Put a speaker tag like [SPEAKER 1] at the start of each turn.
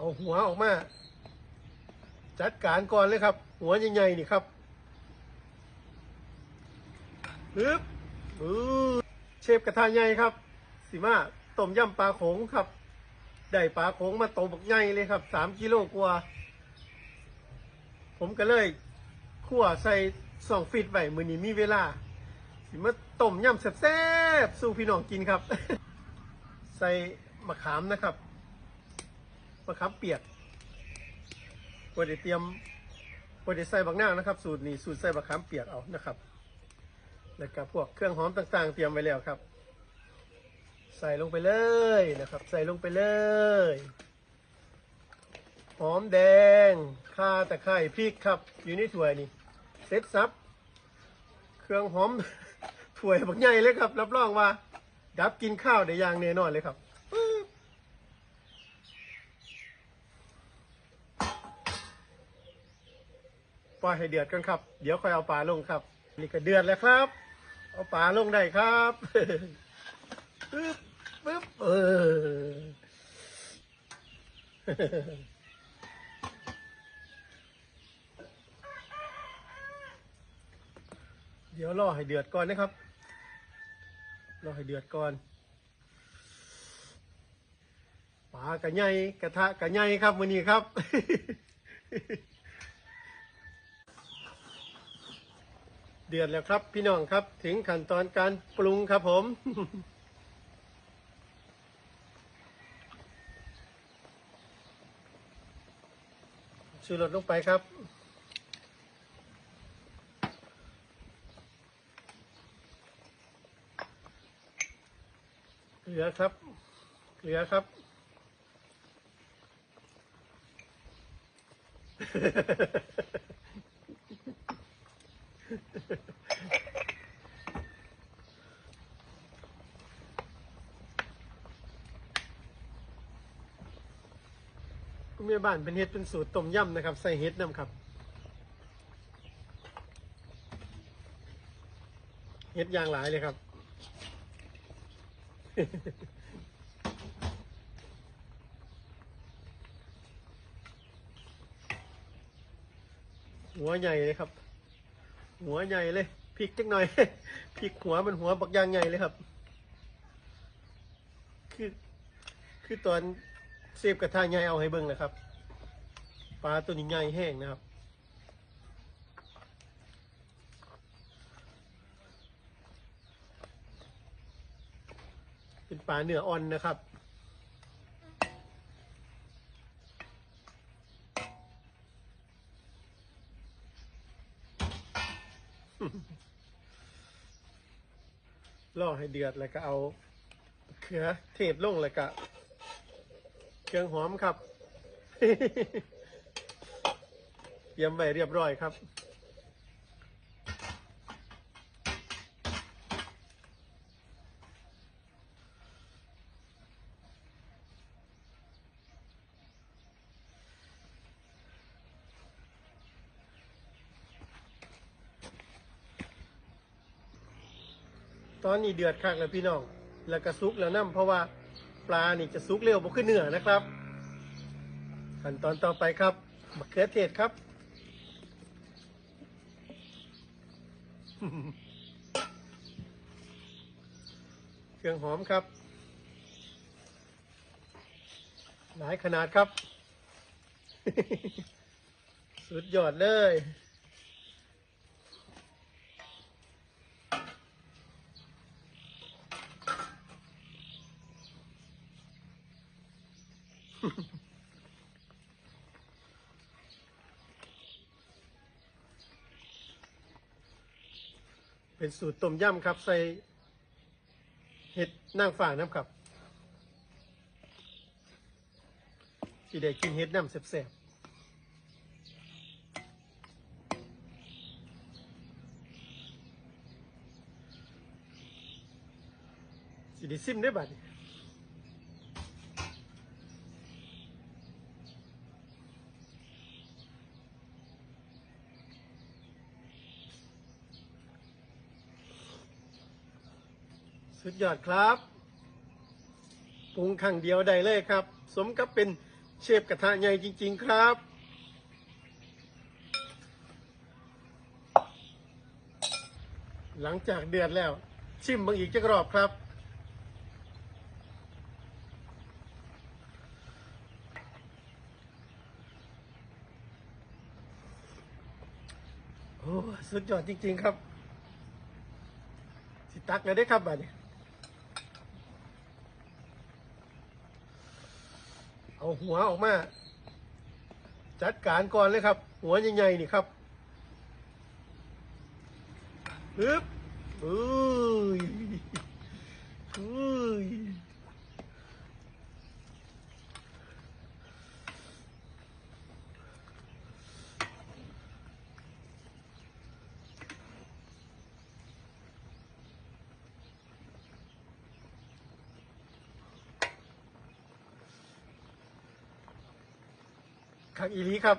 [SPEAKER 1] เอาหัวออกมา จัดการก่อนเลยครับ หัวใหญ่ๆนี่ครับปึ๊บอือเชฟกระทะใหญ่ครับสิมาต้มยำปลาโขงครับ ได้ปลาโขงมาต้มบักใหญ่เลยครับสามกิโลกว่าผมก็เลยคั่วใส่สองฟิตไว้มือนี้มีเวลา สิมาต้มยำแซ่บๆ สู่พี่น้องกินครับ ใส่มะขามนะครับ มะขามเปียกพอได้เตรียมพอได้ใส่บักนานะครับ สูตรนี้สูตรใส่มะขามเปียกเอานะครับ แล้วก็พวกเครื่องหอมต่างๆ เตรียมไว้แล้วครับ ใส่ลงไปเลยนะครับ ใส่ลงไปเลยหอมแดงข่าตะไคร้พริกครับ อยู่ในถ้วยนี่เซ็ตซับเครื่องหอมถ้วยบักใหญ่เลยครับ รับรองว่า ดับกินข้าวได้อย่างแน่นอนเลยครับ ปล่อยให้เดือดกันครับ เดี๋ยวค่อยเอาปลาลงครับ นี่ก็เดือดแล้วครับ เอาปลาลงได้ครับปึ๊บปึ๊บเออเดี๋ยวรอให้เดือดก่อนนะครับ รอให้เดือดก่อนปลากระไงกระทะกระไงครับวันนี้ครับ เดือดแล้วครับพี่น้องครับถึงขั้นตอนการปรุงครับผม ชูรสลงไปครับเกลือครับเกลือครับ คุณแม่บ้านเป็นเห็ดเป็นสูตรต้มยำนะครับ ใส่เห็ดน้ำครับเห็ดอย่างหลายเลยครับ หัวใหญ่เลยครับ หัวใหญ่เลยพริกจักหน่อยพริกหัวมันหัวบักยางใหญ่เลยครับ คือ คือตอนเซฟกระทะใหญ่เอาให้เบิ่งนะครับปลาตัวนี้ใหญ่แห้งนะครับเป็นปลาเนื้ออ่อนนะครับ ล่อให้เดือดแล้วก็เอาเขือเทศลงแล้วก็เครื่องหอมครับ เตรียมไว้เรียบร้อยครับ ตอนนี้เดือดคักแล้วพี่น้อง แล้วก็ซุกแล้วน้ำเพราะว่าปลานี่จะซุกเร็วบ่ขึ้นเนื้อนะครับ ขั้นตอนต่อไปครับมะเขือเทศครับเครื่องหอมครับ หลายขนาดครับ สุดยอดเลย เป็นสูตรต้มยำครับ ใส่เห็ดนางฝ่าน้ำครับที่ได้กินเห็ดน้ำแซ่บๆสีได้ซิมได้บัดนี้ สุดยอดครับปรุงครั้งเดียวได้เลยครับ สมกับเป็นเชฟกระทะใหญ่จริง ๆ ครับหลังจากเดือดแล้ว ชิมบางอีกจักรอบครับ โอ้ สุดยอดจริง ๆ ครับ สิตักเลยได้ครับบัดนี้ เอาหัวออกมา จัดการก่อนเลยครับ หัวใหญ่ๆนี่ครับปึ๊บอุ้ยอุ้ย ขักอีหลีครับ